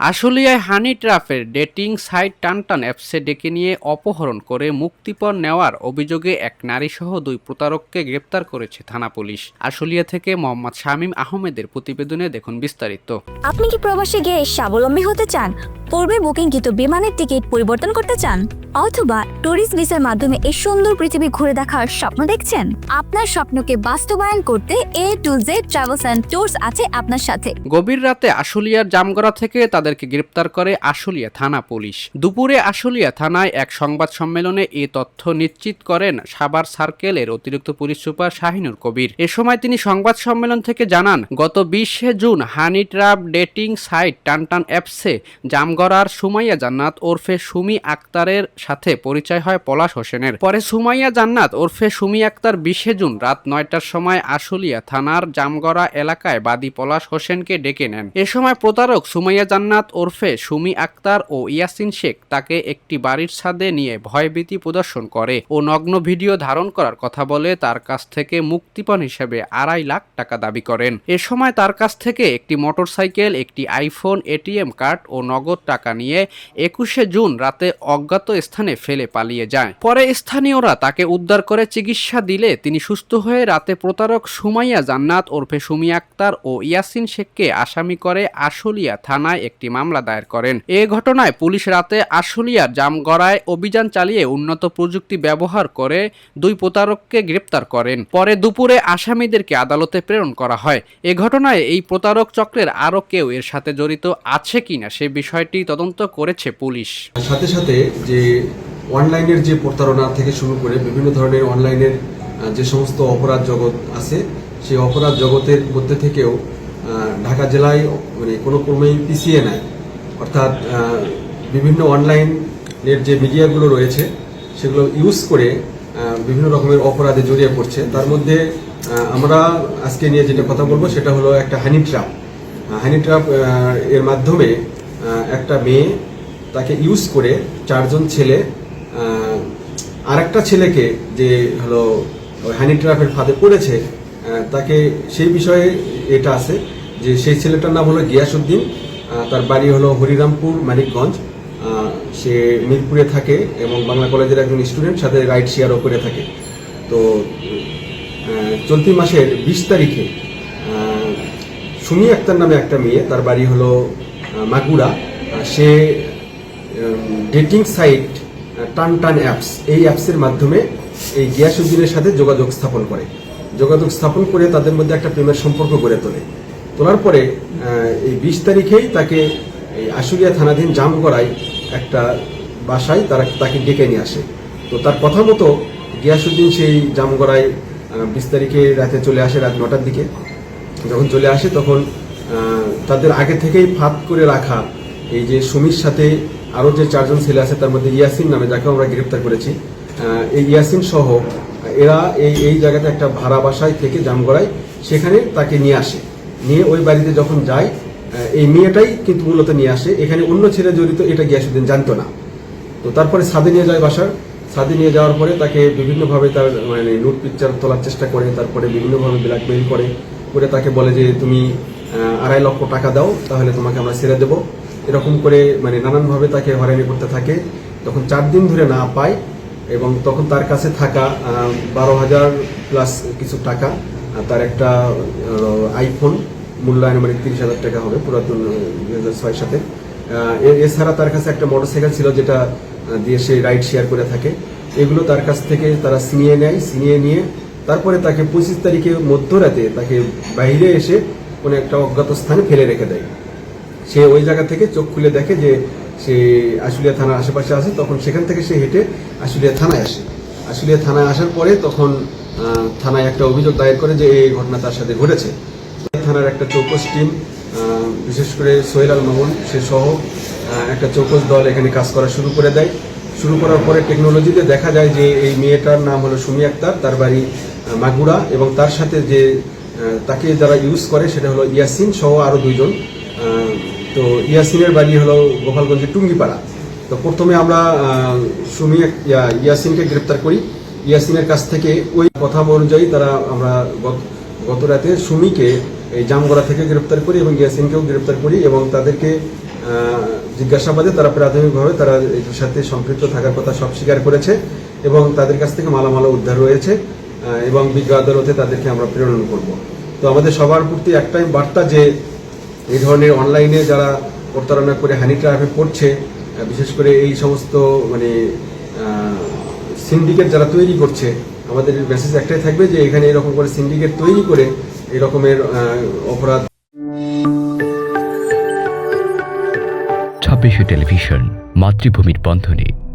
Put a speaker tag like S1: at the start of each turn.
S1: আশুলিয়ায় হানি ট্রাফের dating site টানটান অ্যাপসে ডেকে নিয়ে অপহরণ করে মুক্তিপণ নেওয়ার অভিযোগে এক নারীসহ দুই প্রতারককে গ্রেপ্তার করেছে থানা পুলিশ। আশুলিয়া থেকে মোহাম্মদ শামীম আহমেদের প্রতিবেদনে দেখুন বিস্তারিত।
S2: আপনি কি প্রবাসে গিয়ে স্বাবলম্বী হতে চান? পূর্বে বুকিংকৃত বিমানের টিকিট পরিবর্তন করতে চান? অথবা ট্যুরিস্ট ভিসার মাধ্যমে এই সুন্দর পৃথিবী ঘুরে দেখার স্বপ্ন দেখছেন? আপনার স্বপ্নকে বাস্তবায়ন করতে A to Z travels and tours আছে আপনার সাথে।
S1: গভীর রাতে আশুলিয়ার জামগড়া থেকে তাদেরকে গ্রেপ্তার করে আশুলিয়া থানা পুলিশ। দুপুরে আশুলিয়া থানায় এক সংবাদ সম্মেলনে এ তথ্য নিশ্চিত করেন সাবার সার্কেলের অতিরিক্ত পুলিশ সুপার শাহিনুর কবির। এ সময় তিনি সংবাদ সম্মেলন থেকে জানান, গত বিশে June honey trap dating site টানটান অ্যাপসে জামগড়ার সুমাইয়া জান্নাত ওরফে সুমি আক্তারের সাথে পরিচয় হয় পলাশ হোসেনের। পরে সুমাইয়া জান্নাত ওরফে সুমি আক্তার বিশে জুন রাত নয়টার সময় আশুলিয়া থানার জামগড়া এলাকায় বাদী পলাশ হোসেনকে ডেকে নেন। এ সময় প্রতারক সুমাইয়া জান্নাত ওরফে সুমি আক্তার ও ইয়াসিন শেখ তাকে একটি বাড়ির ছাদে নিয়ে ভয়ভীতি প্রদর্শন করে ও নগ্ন ভিডিও ধারণ করার কথা বলে তার কাছ থেকে মুক্তিপণ হিসেবে আড়াই লাখ টাকা দাবি করেন। এ সময় তার কাছ থেকে একটি মোটরসাইকেল, একটি আইফোন, এটিএম কার্ড ও নগদ টাকা নিয়ে একুশে জুন রাতে অজ্ঞাত স্থানে ফেলে পালিয়ে যায়। পরে স্থানীয়রা তাকে উদ্ধার করে চিকিৎসা দিলে তিনি সুস্থ হয়ে রাতে প্রতারক সুমাইয়া জান্নাত ওরফে সুমি আক্তার ও ইয়াসিন শেখকে আসামি করে আশুলিয়া থানায় একটি মামলা দায়ের করেন। এ ঘটনায় পুলিশ রাতে আশুলিয়ার জামগড়ায় অভিযান চালিয়ে উন্নত প্রযুক্তি ব্যবহার করে দুই প্রতারককে গ্রেপ্তার করেন। পরে দুপুরে আসামিদেরকে আদালতে প্রেরণ করা হয়। এ ঘটনায় এই প্রতারক চক্রের আরও কেউ এর সাথে জড়িত আছে কিনা সে বিষয়টি তদন্ত করেছে পুলিশ।
S3: সাথে সাথে যে অনলাইনের যে প্রতারণা থেকে শুরু করে বিভিন্ন ধরনের অনলাইনের যে সমস্ত অপরাধ জগৎ আছে, সেই অপরাধ জগতের মধ্যে থেকেও ঢাকা জেলায় মানে কোনো ক্রমেই পিছিয়ে নাই। অর্থাৎ বিভিন্ন অনলাইনের যে মিডিয়াগুলো রয়েছে, সেগুলো ইউজ করে বিভিন্ন রকমের অপরাধে জড়িয়ে পড়ছে। তার মধ্যে আমরা আজকে নিয়ে যেটা কথা বলব, সেটা হলো একটা হানি ট্রাপ। হানি ট্রাপ এর মাধ্যমে একটা মেয়ে তাকে ইউজ করে চারজন ছেলে আর একটা ছেলেকে যে হলো হানি ট্রাপের ফাঁদে পড়েছে তাকে সেই বিষয়ে এটা আছে যে সেই ছেলেটার নাম হলো গিয়াসুদ্দিন তার বাড়ি হলো হরিরামপুর, মানিকগঞ্জ। সে মিরপুরে থাকে এবং বাংলা কলেজের একজন স্টুডেন্ট, সাথে রাইড শেয়ারও করে থাকে। তো চলতি মাসের বিশ তারিখে সুমি আক্তার নামে একটা মেয়ে, তার বাড়ি হলো মাগুরা সে ডেটিং সাইট টান টান অ্যাপস এই অ্যাপসের মাধ্যমে এই গিয়াসুদ্দিনের সাথে যোগাযোগ স্থাপন করে। যোগাযোগ স্থাপন করে তাদের মধ্যে একটা প্রেমের সম্পর্ক গড়ে তোলে। তোলার পরে এই বিশ তারিখেই তাকে এই আশুলিয়া থানাধীন জামগড়ায় একটা বাসায় তারা তাকে ডেকে নিয়ে আসে। তো তার কথা মতো গিয়াসুদ্দিন সেই জামগড়ায় বিশ তারিখে রাতে চলে আসে রাত নটার দিকে। যখন চলে আসে তখন তাদের আগে থেকেই ফাঁদ করে রাখা এই যে সুমির সাথে আরও যে চারজন ছেলে আছে, তার মধ্যে ইয়াসিন নামে যাকে আমরা গ্রেপ্তার করেছি এই ইয়াসিন সহ এরা এই এই জায়গাতে একটা ভাড়া বাসায় থেকে জামগড়ায় সেখানে তাকে নিয়ে আসে। নিয়ে ওই বাড়িতে যখন যায় এই মেয়েটাই কিন্তু মূলত নিয়ে আসে। এখানে অন্য ছেলে জড়িত, এটা গিয়াসুদ্দিন জানতো না। তো তারপরে ছাদে নিয়ে যায় বাসার। ছাদে নিয়ে যাওয়ার পরে তাকে বিভিন্নভাবে তার মানে নোট পিকচার তোলার চেষ্টা করে, তারপরে বিভিন্নভাবে ব্ল্যাকমেইল করে করে তাকে বলে যে, তুমি আড়াই লক্ষ টাকা দাও, তাহলে তোমাকে আমরা ছেড়ে দেবো। এরকম করে মানে নানানভাবে তাকে হয়রানি করতে থাকে। তখন চার দিন ধরে না পায় এবং তখন তার কাছে থাকা বারো হাজার প্লাস কিছু টাকা তার একটা আইফোন মূল্যায়ন মানে তিরিশ হাজার টাকা হবে, পুরাতন দুই হাজার ছয়ের সাথে। এছাড়া তার কাছে একটা মোটরসাইকেল ছিল যেটা দিয়ে সে রাইড শেয়ার করে থাকে। এগুলো তার কাছ থেকে তারা ছিনিয়ে নেয়, ছিনিয়ে নিয়ে তারপরে তাকে পঁচিশ তারিখে মধ্যরাতে তাকে বাইরে এসে কোনো একটা অজ্ঞাত স্থানে ফেলে রেখে দেয়। সে ওই জায়গা থেকে চোখ খুলে দেখে যে সে আশুলিয়া থানার আশেপাশে আসে তখন সেখান থেকে সে হেঁটে আশুলিয়া থানায় আসে। আশুলিয়া থানায় আসার পরে তখন থানায় একটা অভিযোগ দায়ের করে যে এই ঘটনা তার সাথে ঘটেছে। থানার একটা চৌকস টিম বিশেষ করে সোহেল আল মামুন, সে সহ একটা চৌকস দল এখানে কাজ করা শুরু করে দেয়। শুরু করার পরে টেকনোলজিতে দেখা যায় যে এই মেয়েটার নাম হলো সুমি আক্তার, তার বাড়ি মাগুরা এবং তার সাথে যে তাকে যারা ইউজ করে সেটা হলো ইয়াসিন সহ আরও দুইজন। তো ইয়াসিনের বাড়ি হলো গোপালগঞ্জের টুঙ্গিপাড়া। তো প্রথমে আমরা সুমি ইয়া- ইয়াসিনকে গ্রেপ্তার করি। ইয়াসিনের কাছ থেকে ওই কথা অনুযায়ী তারা আমরা গত রাতে সুমিকে এই জামগড়া থেকে গ্রেপ্তার করি এবং ইয়াসিনকেও গ্রেপ্তার করি এবং তাদেরকে জিজ্ঞাসাবাদে তারা প্রাথমিকভাবে তারা এটার সাথে সম্পৃক্ত থাকার কথা সব স্বীকার করেছে এবং তাদের কাছ থেকে মালামালা উদ্ধার রয়েছে এবং বিজ্ঞ আদালতে তাদেরকে আমরা প্রেরণ করব। তো আমাদের সবার প্রতি একটাই বার্তা যে এই ধরনের অনলাইনে যারা প্রতারণা করে হানি ট্রাফে পড়ছে বিশেষ করে এই সমস্ত মানে সিন্ডিকেট যারা তৈরি করছে, আমাদের মেসেজ একটাই থাকবে যে এখানে এরকম করে সিন্ডিকেট তৈরি করে এই রকমের আহ, অপরাধ।
S4: ছাব্বিশে টেলিভিশন মাতৃভূমির বন্ধনে।